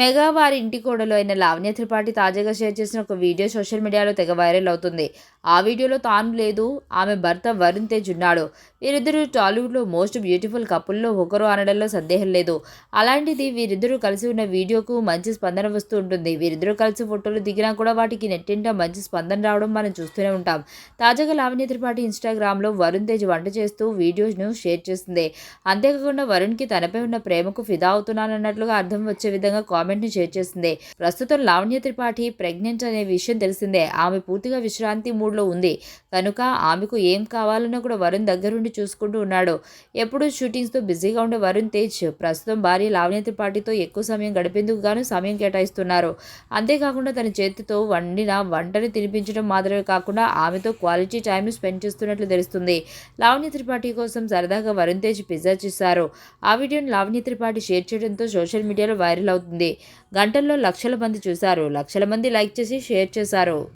Mega వారి ఇంటి కోడలు అయిన లావణ్య త్రిపాఠి తాజాగా షేర్ చేసిన ఒక వీడియో సోషల్ మీడియాలో తెగ వైరల్ అవుతుంది. ఆ వీడియోలో తాను లేదు ఆమె భర్త వరుణ్ తేజ్ ఉన్నాడు. వీరిద్దరూ టాలీవుడ్లో మోస్ట్ బ్యూటిఫుల్ కపుల్లో ఒకరు అనడంలో సందేహం లేదు. అలాంటిది వీరిద్దరూ కలిసి ఉన్న వీడియోకు మంచి స్పందన వస్తూ ఉంటుంది. వీరిద్దరూ కలిసి ఫోటోలు దిగినా కూడా వాటికి నెట్టింట మంచి స్పందన రావడం మనం చూస్తూనే ఉంటాం. తాజాగా లావణ్య త్రిపాఠి ఇన్స్టాగ్రామ్లో వరుణ్ తేజ్ వంట చేస్తూ వీడియోను షేర్ చేసింది. అంతేకాకుండా వరుణ్కి తనపై ఉన్న ప్రేమకు ఫిదా అవుతున్నానన్నట్లుగా అర్థం వచ్చే విధంగా కామెంట్ని షేర్ చేసింది. ప్రస్తుతం లావణ్య త్రిపాఠి ప్రెగ్నెంట్ అనే విషయం తెలిసిందే. ఆమె పూర్తిగా విశ్రాంతి మూడ్లో ఉంది. కనుక ఆమెకు ఏం కావాలన్నా కూడా వరుణ్ దగ్గరుండి చూసుకుంటూ ఉన్నాడు. ఎప్పుడూ షూటింగ్స్తో బిజీగా ఉండే వరుణ్ తేజ్ ప్రస్తుతం భార్య లావణ్య త్రిపాఠితో ఎక్కువ సమయం గడిపేందుకు గాను సమయం కేటాయిస్తున్నారు. అంతేకాకుండా తన చేతితో వండిన వంటని తినిపించడం మాత్రమే కాకుండా ఆమెతో క్వాలిటీ టైంను స్పెండ్ చేస్తున్నట్లు తెలుస్తుంది. లావణ్య త్రిపాఠి కోసం సరదాగా వరుణ్ తేజ్ పిజ్జా చేశారు. ఆ వీడియోను లావణ్య త్రిపాఠి షేర్ చేయడంతో సోషల్ మీడియాలో వైరల్ అవుతుంది. గంటల్లో లక్షల మంది చూశారు. లక్షల మంది లైక్ చేసి షేర్ చేశారు.